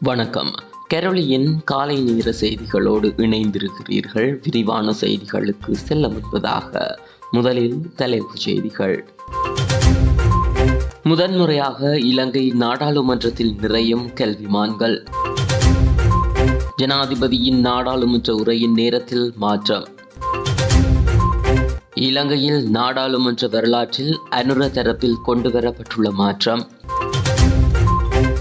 வணக்கம். கரோலியின் காலை நேர செய்திகளோடு இணைந்திருக்கிறீர்கள். விரிவான செய்திகளுக்கு செல்ல முன்பதாக முதலில் தலைப்புச் செய்திகள். முதன்முறையாக இலங்கை நாடாளுமன்றத்தில் நிறையும் கல்விமான்கள். ஜனாதிபதியின் நாடாளுமன்ற உரையின் நேரத்தில் மாற்றம். இலங்கையில் நாடாளுமன்ற வரலாற்றில் அனுர தரப்பில் கொண்டுவரப்பட்டுள்ள மாற்றம்.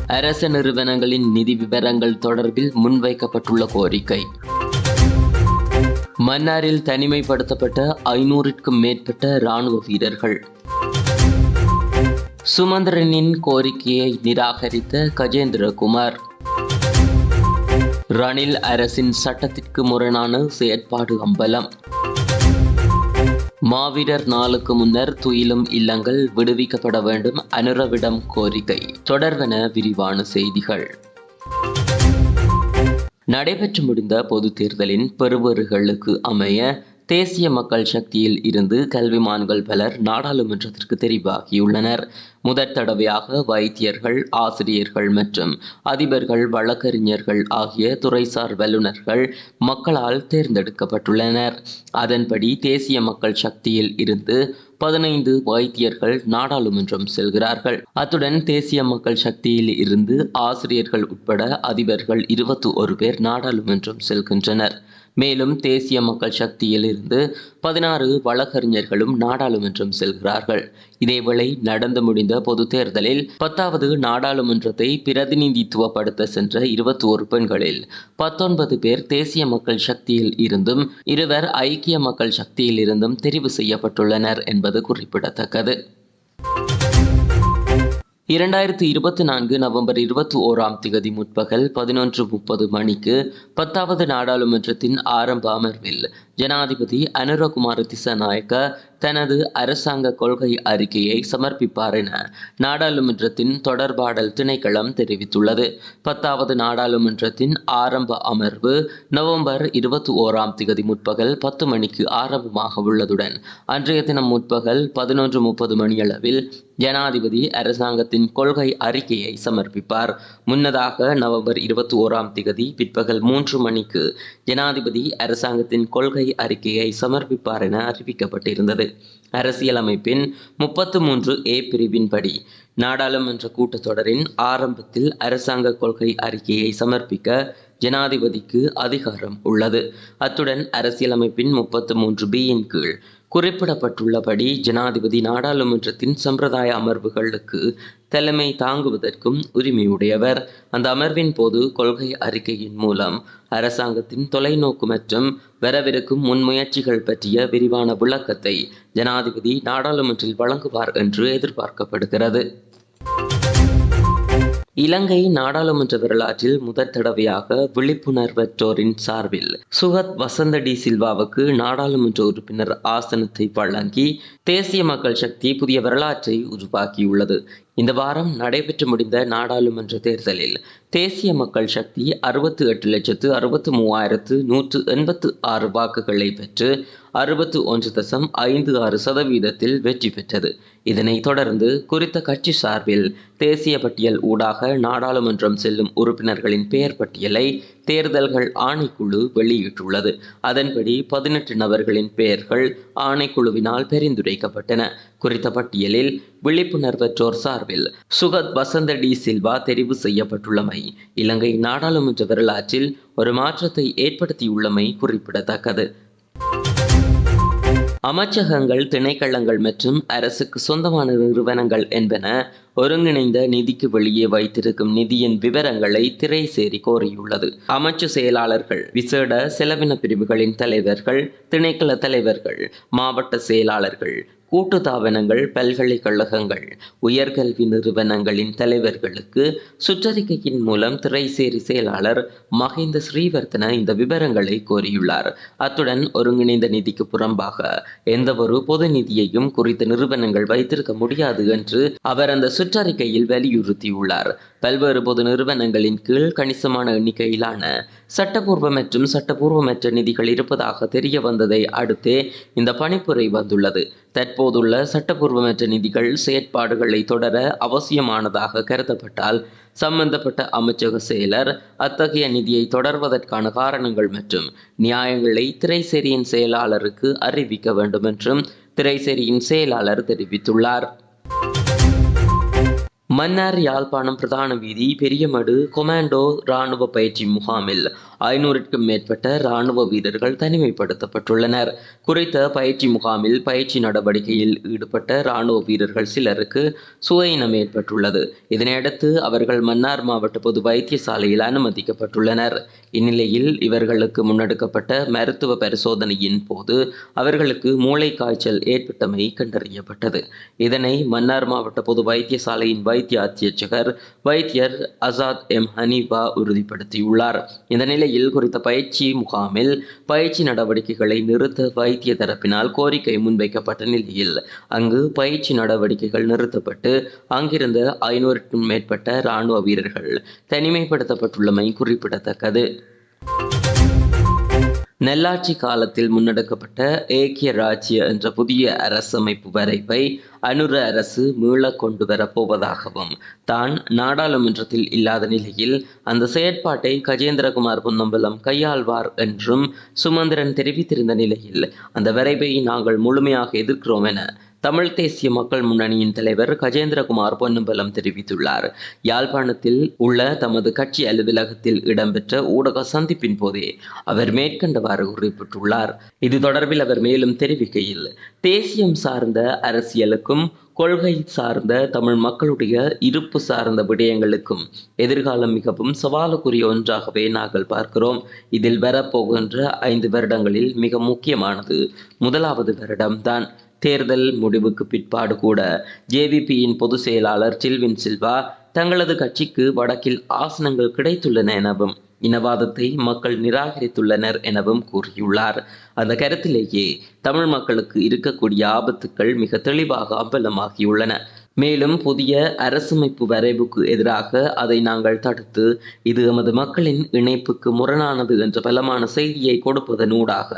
அரச நிறுவனங்களின் நிதி விவரங்கள் தொடர்பில் முன்வைக்கப்பட்டுள்ள கோரிக்கை. மன்னாரில் தனிமைப்படுத்தப்பட்ட ஐநூறுக்கும் மேற்பட்ட இராணுவ வீரர்கள். சுமந்திரனின் கோரிக்கையை நிராகரித்த கஜேந்திரகுமார். ரணில் அரசின் சட்டத்திற்கு முரணான செயற்பாடு அம்பலம். மாவீரர் நாளுக்கு முன்னர் துயிலும் இல்லங்கள் விடுவிக்கப்பட வேண்டும் அனுரவிடம் கோரிக்கை. தொடர்வன விரிவான செய்திகள். நடைபெற்று முடிந்த பொது தேர்தலின் பெறுவர்களுக்கு அமைய தேசிய மக்கள் சக்தியில் இருந்து கல்விமான்கள் பலர் நாடாளுமன்றத்திற்கு தெரிவாகியுள்ளனர். முதற் தடவையாக வைத்தியர்கள் ஆசிரியர்கள் மற்றும் அதிபர்கள் வழக்கறிஞர்கள் ஆகிய துறைசார் வல்லுநர்கள் மக்களால் தேர்ந்தெடுக்கப்பட்டுள்ளனர். அதன்படி தேசிய மக்கள் சக்தியில் இருந்து பதினைந்து வைத்தியர்கள் நாடாளுமன்றம் செல்கிறார்கள். அத்துடன் தேசிய மக்கள் சக்தியில் இருந்து ஆசிரியர்கள் உட்பட அதிபர்கள் இருபத்தி ஒரு பேர் நாடாளுமன்றம் செல்கின்றனர். மேலும் தேசிய மக்கள் சக்தியில் இருந்து பதினாறு வழக்கறிஞர்களும் நாடாளுமன்றம் செல்கிறார்கள். இதேவேளை நடந்து முடிந்த பொது தேர்தலில் பத்தாவது நாடாளுமன்றத்தை பிரதிநிதித்துவப்படுத்த சென்ற இருபத்தி ஒரு பெண்களில் பத்தொன்பது பேர் தேசிய மக்கள் சக்தியில் இருந்தும் இருவர் ஐக்கிய மக்கள் சக்தியில் இருந்தும் தெரிவு செய்யப்பட்டுள்ளனர் என்பது குறிப்பிடத்தக்கது. இரண்டாயிரத்தி இருபத்தி நான்கு நவம்பர் இருபத்தி ஓராம் திகதி முற்பகல் பதினொன்று முப்பது மணிக்கு பத்தாவது நாடாளுமன்றத்தின் ஆரம்ப அமர்வில் ஜனாதிபதி அனுரகுமார திசநாயக்க தனது அரசாங்க கொள்கை அறிக்கையை சமர்ப்பிப்பார் என நாடாளுமன்றத்தின் தொடர்பாடல் திணைக்களம் தெரிவித்துள்ளது. பத்தாவது நாடாளுமன்றத்தின் ஆரம்ப அமர்வு நவம்பர் இருபத்தி ஓராம் திகதி முற்பகல் பத்து மணிக்கு ஆரம்பமாக உள்ளதுடன் அன்றைய தினம் முற்பகல் பதினொன்று முப்பது மணியளவில் ஜனாதிபதி அரசாங்கத்தின் கொள்கை அறிக்கையை சமர்ப்பிப்பார். முன்னதாக நவம்பர் இருபத்தி ஓராம் திகதி பிற்பகல் மூன்று மணிக்கு ஜனாதிபதி அரசாங்கத்தின் கொள்கை அறிக்கையை சமர்ப்பிப்பார் என அறிவிக்கப்பட்டிருந்தது. அரசியலமைப்பின் முப்பத்து மூன்று ஏ பிரிவின்படி நாடாளுமன்ற கூட்டத்தொடரின் ஆரம்பத்தில் அரசாங்க கொள்கை அறிக்கையை சமர்ப்பிக்க ஜனாதிபதிக்கு அதிகாரம் உள்ளது. அத்துடன் அரசியலமைப்பின் முப்பத்து மூன்று பியின் கீழ் குறிப்பிடப்பட்டுள்ளபடி ஜனாதிபதி நாடாளுமன்றத்தின் சம்பிரதாய அமர்வுகளுக்கு தலைமை தாங்குவதற்கும் உரிமையுடையவர். அந்த அமர்வின் போது கொள்கை அறிக்கையின் மூலம் அரசாங்கத்தின் தொலைநோக்கு மற்றும் வரவிருக்கும் முன்முயற்சிகள் பற்றிய விரிவான விளக்கத்தை ஜனாதிபதி நாடாளுமன்றில் வழங்குவார் என்று எதிர்பார்க்கப்படுகிறது. இலங்கை நாடாளுமன்ற வரலாற்றில் முதற் தடவையாக விழிப்புணர்வற்றோரின் சார்பில் சுகத் வசந்த டி சில்வாவுக்கு நாடாளுமன்ற உறுப்பினர் ஆசனத்தை வழங்கி தேசிய மக்கள் சக்தி புதிய வரலாற்றை உருவாக்கியுள்ளது. இந்த வாரம் நடைபெற்று முடிந்த நாடாளுமன்ற தேர்தலில் தேசிய மக்கள் சக்தி அறுபத்து எட்டு லட்சத்து அறுபத்து மூவாயிரத்து நூற்று எண்பத்து ஆறு வாக்குகளை பெற்று அறுபத்து ஒன்று தசம் ஐந்து ஆறு சதவீதத்தில் வெற்றி பெற்றது. இதனைத் தொடர்ந்து குறித்த கட்சி சார்பில் தேசிய பட்டியல் ஊடாக நாடாளுமன்றம் செல்லும் உறுப்பினர்களின் பெயர் பட்டியலை தேர்தல்கள் ஆணைக்குழு வெளியிட்டுள்ளது. அதன்படி பதினெட்டு நபர்களின் பெயர்கள் ஆணைக்குழுவினால் பரிந்துரைக்கப்பட்டன. குறித்த பட்டியலில் விழிப்புணர்வற்றோர் சார்பில் சுகத் வசந்த டி சில்வா தெரிவு செய்யப்பட்டுள்ளமை இலங்கை நாடாளுமன்ற வரலாற்றில் ஒரு மாற்றத்தை ஏற்படுத்தியுள்ளமை குறிப்பிடத்தக்கது. அமைச்சகங்கள் திணைக்களங்கள் மற்றும் அரசுக்கு சொந்தமான நிறுவனங்கள் என்பன ஒருங்கிணைந்த நிதிக்கு வெளியே வைத்திருக்கும் நிதியின் விவரங்களை திரைசேரி கோரியுள்ளது. அமைச்சு செயலாளர்கள் விசேட செலவின பிரிவுகளின் தலைவர்கள் திணைக்கள தலைவர்கள் மாவட்ட செயலாளர்கள் கூட்டுதாபனங்கள் பல்கலைக்கழகங்கள் உயர்கல்வி நிறுவனங்களின் தலைவர்களுக்கு சுற்றறிக்கையின் மூலம் திரைசேரி செயலாளர் மஹிந்த ஸ்ரீவர்த்தன இந்த விவரங்களை கோரியுள்ளார். அத்துடன் ஒருங்கிணைந்த நிதிக்கு புறம்பாக எந்தவொரு பொது நிதியையும் குறித்த நிறுவனங்கள் வைத்திருக்க முடியாது என்று அவர் அந்த சுற்றறிக்கையில் வலியுறுத்தியுள்ளார். பல்வேறு பொது நிறுவனங்களின் கீழ் கணிசமான எண்ணிக்கையிலான சட்டப்பூர்வ மற்றும் சட்டப்பூர்வமற்ற நிதிகள் இருப்பதாக தெரிய வந்ததை அடுத்தே இந்த பணிப்புரை வந்துள்ளது. தற்போது தற்போதுள்ள சட்டப்பூர்வமற்ற நிதிகள் செயற்பாடுகளை தொடர அவசியமானதாக கருதப்பட்டால் சம்பந்தப்பட்ட அமைச்சக செயலர் அத்தகைய நிதியை தொடர்வதற்கான காரணங்கள் மற்றும் நியாயங்களை திரைசேரியின் செயலாளருக்கு அறிவிக்க வேண்டும் என்றும் திரைசேரியின் செயலாளர் தெரிவித்துள்ளார். மன்னார் யாழ்ப்பாணம் பிரதான வீதி பெரியமடு கொமாண்டோ இராணுவ பயிற்சி முகாமில் ஐநூறுக்கும் மேற்பட்ட இராணுவ வீரர்கள் தனிமைப்படுத்தப்பட்டுள்ளனர். குறித்த பயிற்சி முகாமில் பயிற்சி நடவடிக்கையில் ஈடுபட்ட இராணுவ வீரர்கள் சிலருக்கு சுவையினம் ஏற்பட்டுள்ளது. இதனையடுத்து அவர்கள் மன்னார் மாவட்ட பொது வைத்தியசாலையில் அனுமதிக்கப்பட்டுள்ளனர். இந்நிலையில் இவர்களுக்கு முன்னெடுக்கப்பட்ட மருத்துவ பரிசோதனையின் போது அவர்களுக்கு மூளை காய்ச்சல் ஏற்பட்டமை கண்டறியப்பட்டது. இதனை மன்னார் மாவட்ட பொது வைத்தியசாலையின் வைத்திய அத்தியட்சகர் வைத்தியர் அசாத் எம் ஹனீபா உறுதிப்படுத்தியுள்ளார். இந்த நிலையில் குறித்த பயிற்சி முகாமில் பயிற்சி நடவடிக்கைகளை நிறுத்த வைத்திய தரப்பினால் கோரிக்கை முன்வைக்கப்பட்ட நிலையில் அங்கு பயிற்சி நடவடிக்கைகள் நிறுத்தப்பட்டு அங்கிருந்த ஐநூறுக்கும் மேற்பட்ட இராணுவ வீரர்கள் தனிமைப்படுத்தப்பட்டுள்ளமை குறிப்பிடத்தக்கது. நெல்லாட்சி காலத்தில் முன்னெடுக்கப்பட்ட ஏக்கிய ராஜ்ய என்ற புதிய அரசமைப்பு வரைவை அனுர அரசு மீளக் கொண்டு வரப்போவதாகவும் தான் நாடாளுமன்றத்தில் இல்லாத நிலையில் அந்த செயற்பாட்டை கஜேந்திரகுமார் பொன்னம்பலம் கையாள்வார் என்றும் சுமந்திரன் தெரிவித்திருந்த நிலையில் அந்த வரைவை நாங்கள் முழுமையாக எதிர்க்கிறோம் என தமிழ் தேசிய மக்கள் முன்னணியின் தலைவர் கஜேந்திரகுமார் பொன்னம்பலம் தெரிவித்துள்ளார். யாழ்ப்பாணத்தில் உள்ள தமது கட்சி அலுவலகத்தில் இடம்பெற்ற ஊடக சந்திப்பின் போதே அவர் மேற்கண்டவாறு குறிப்பிட்டுள்ளார். இது தொடர்பில் அவர் மேலும் தெரிவிக்கையில் தேசியம் சார்ந்த அரசியலுக்கும் கொள்கை சார்ந்த தமிழ் மக்களுடைய இருப்பு சார்ந்த விடயங்களுக்கும் எதிர்காலம் மிகவும் சவாலுக்குரிய ஒன்றாகவே நாங்கள் பார்க்கிறோம். இதில் வரப்போகின்ற ஐந்து வருடங்களில் மிக முக்கியமானது முதலாவது வருடம்தான் தேர்தல் முடிவுக்கு பிற்பாடு கூட ஜேவிபியின் பொதுச் செயலாளர் சில்வின் சில்வா தங்களது கட்சிக்கு வடக்கில் ஆசனங்கள் கிடைத்துள்ளன எனவும் இனவாதத்தை மக்கள் நிராகரித்துள்ளனர் எனவும் கூறியுள்ளார். அந்த கருத்திலேயே தமிழ் மக்களுக்கு இருக்கக்கூடிய ஆபத்துக்கள் மிக தெளிவாக அம்பலமாகியுள்ளன. மேலும் புதிய அரசமைப்பு வரைவுக்கு எதிராக அதை நாங்கள் தடுத்து இது எமது மக்களின் இணைப்புக்கு முரணானது என்ற பலமான செய்தியை கொடுப்பதனூடாக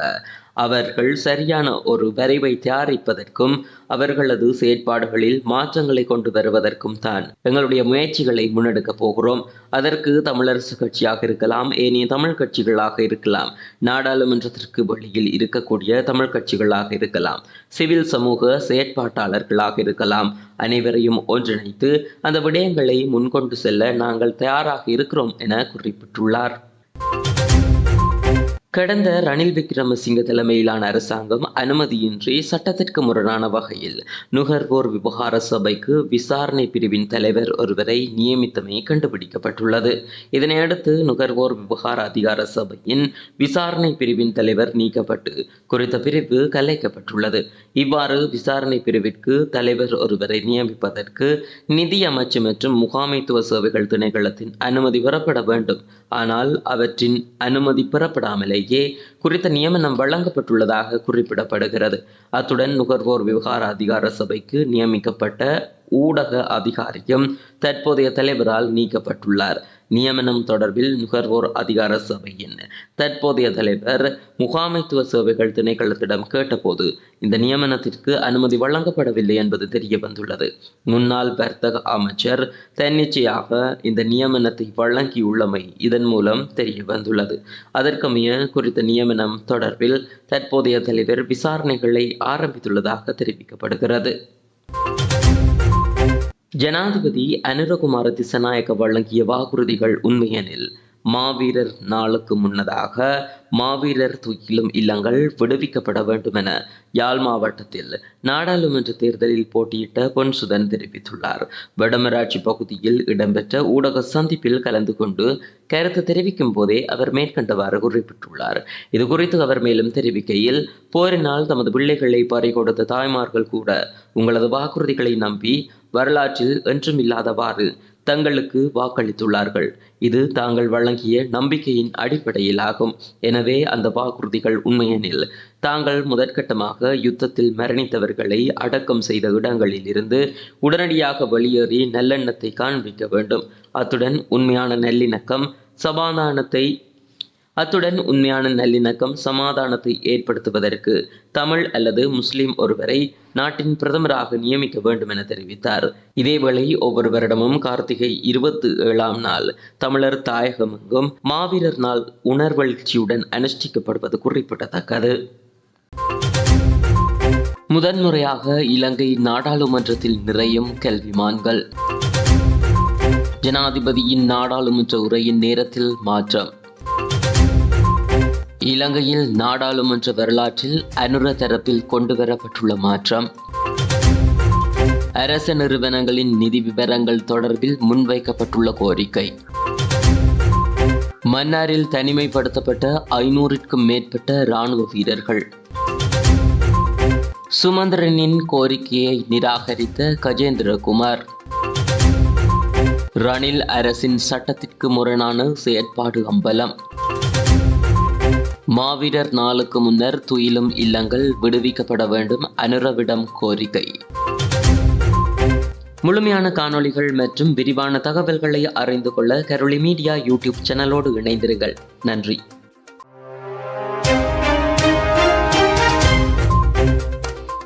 அவர்கள் சரியான ஒரு வரைவை தயாரிப்பதற்கும் அவர்களது செயற்பாடுகளில் மாற்றங்களை கொண்டு வருவதற்கும் தான் எங்களுடைய முயற்சிகளை முன்னெடுக்கப் போகிறோம். அதற்கு தமிழரசு கட்சியாக இருக்கலாம் ஏனைய தமிழ் கட்சிகளாக இருக்கலாம் நாடாளுமன்றத்திற்கு வெளியில் இருக்கக்கூடிய தமிழ் கட்சிகளாக இருக்கலாம் சிவில் சமூக செயற்பாட்டாளர்களாக இருக்கலாம். அனைவரையும் ஒன்றிணைத்து அந்த விடயங்களை முன்கொண்டு செல்ல நாங்கள் தயாராக இருக்கிறோம் என குறிப்பிட்டுள்ளார். கடந்த ரணில் விக்ரமசிங்க தலைமையிலான அரசாங்கம் அனுமதியின்றி சட்டத்திற்கு முரணான வகையில் நுகர்வோர் விவகார சபைக்கு விசாரணை பிரிவின் தலைவர் ஒருவரை நியமித்தமை கண்டுபிடிக்கப்பட்டுள்ளது. இதனையடுத்து நுகர்வோர் விவகார அதிகார சபையின் விசாரணை பிரிவின் தலைவர் நீக்கப்பட்டு குறித்த பிரிவு கலைக்கப்பட்டுள்ளது. இவ்வாறு விசாரணை பிரிவிற்கு தலைவர் ஒருவரை நியமிப்பதற்கு நிதி அமைச்சு மற்றும் முகாமைத்துவ சேவைகள் திணைக்களத்தின் அனுமதி பெறப்பட வேண்டும். ஆனால் அவற்றின் அனுமதி பெறப்படாமலேயே குறித்த நியமனம் வழங்கப்பட்டுள்ளதாக குறிப்பிடப்படுகிறது. அத்துடன் நுகர்வோர் விவகார அதிகார சபைக்கு நியமிக்கப்பட்ட ஊடக அதிகாரியும் தற்போதைய தலைவரால் நீக்கப்பட்டுள்ளார். நியமனம் தொடர்பில் நுகர்வோர் அதிகார சபையின் தற்போதைய தலைவர் முகாமைத்துவ சேவைகள் திணைக்களத்திடம் கேட்டபோது இந்த நியமனத்திற்கு அனுமதி வழங்கப்படவில்லை என்பது தெரிய வந்துள்ளது முன்னாள் வர்த்தக அமைச்சர் தன்னிச்சையாக இந்த நியமனத்தை வழங்கியுள்ளமை இதன் மூலம் தெரிய வந்துள்ளது அதற்கமைய குறித்த நியமனம் தொடர்பில் தற்போதைய தலைவர் விசாரணைகளை ஆரம்பித்துள்ளதாக தெரிவிக்கப்படுகிறது. ஜனாதிபதி அனுரகுமார திசநாயக்க வழங்கிய வாக்குறுதிகள் உண்மையெனில் மாவீரர் நாளுக்கு முன்னதாக மாவீரர் தூக்கிலும் இல்லங்கள் விடுவிக்கப்பட வேண்டும் என யாழ் மாவட்டத்தில் நாடாளுமன்ற தேர்தலில் போட்டியிட்ட பொன்சுதன் தெரிவித்துள்ளார். வடமராட்சி பகுதியில் இடம்பெற்ற ஊடக சந்திப்பில் கலந்து கொண்டு கருத்து தெரிவிக்கும் போதே அவர் மேற்கண்டவாறு குறிப்பிட்டுள்ளார். இது குறித்து அவர் மேலும் தெரிவிக்கையில் போரினால் தமது பிள்ளைகளை பறிகொடுத்த தாய்மார்கள் கூட உங்களது வாக்குறுதிகளை நம்பி வரலாற்றில் என்றும் இல்லாதவாறு தங்களுக்கு வாக்களித்துள்ளார்கள். இது தாங்கள் வழங்கிய நம்பிக்கையின் அடிப்படையில் ஆகும் எனவே அந்த வாக்குறுதிகள் உண்மையெனில் தாங்கள் முதற்கட்டமாக யுத்தத்தில் மரணித்தவர்களை அடக்கம் செய்த இடங்களில் இருந்து உடனடியாக வெளியேறி நல்லெண்ணத்தை காண்பிக்க வேண்டும். அத்துடன் உண்மையான நல்லிணக்கம் சமாதானத்தை அத்துடன் உண்மையான நல்லிணக்கம் சமாதானத்தை ஏற்படுத்துவதற்கு தமிழ் அல்லது முஸ்லிம் ஒருவரை நாட்டின் பிரதமராக நியமிக்க வேண்டும் என தெரிவித்தார். இதேவேளை ஒவ்வொரு வருடமும் கார்த்திகை இருபத்தி ஏழாம் நாள் தமிழர் தாயகமெங்கும் மாவீரர் நாள் உணர்வழ்ச்சியுடன் அனுஷ்டிக்கப்படுவது குறிப்பிடத்தக்கது. முதன்முறையாக இலங்கை நாடாளுமன்றத்தில் நிறையும் கல்விமான்கள். ஜனாதிபதியின் நாடாளுமன்ற உரையின் நேரத்தில் மாற்றம். இலங்கையில் நாடாளுமன்ற வரலாற்றில் அனுர தரப்பில் கொண்டுவரப்பட்டுள்ள மாற்றம். அரச நிறுவனங்களின் நிதி விவரங்கள் தொடர்பில் முன்வைக்கப்பட்டுள்ள கோரிக்கை. மன்னாரில் தனிமைப்படுத்தப்பட்ட ஐநூறிற்கும் மேற்பட்ட இராணுவ வீரர்கள். சுமந்திரனின் கோரிக்கையை நிராகரித்த கஜேந்திரகுமார். ரணில் அரசின் சட்டத்திற்கு முரணான செயற்பாடு அம்பலம். மாவீரர் நாளுக்கு முன்னர் துயிலும் இல்லங்கள் விடுவிக்கப்பட வேண்டும் அனுரவிடம் கோரிக்கை. முழுமையான காணொளிகள் மற்றும் விரிவான தகவல்களை அறிந்து கொள்ள கரோலி மீடியா யூடியூப் சேனலோடு இணைந்திருங்கள். நன்றி.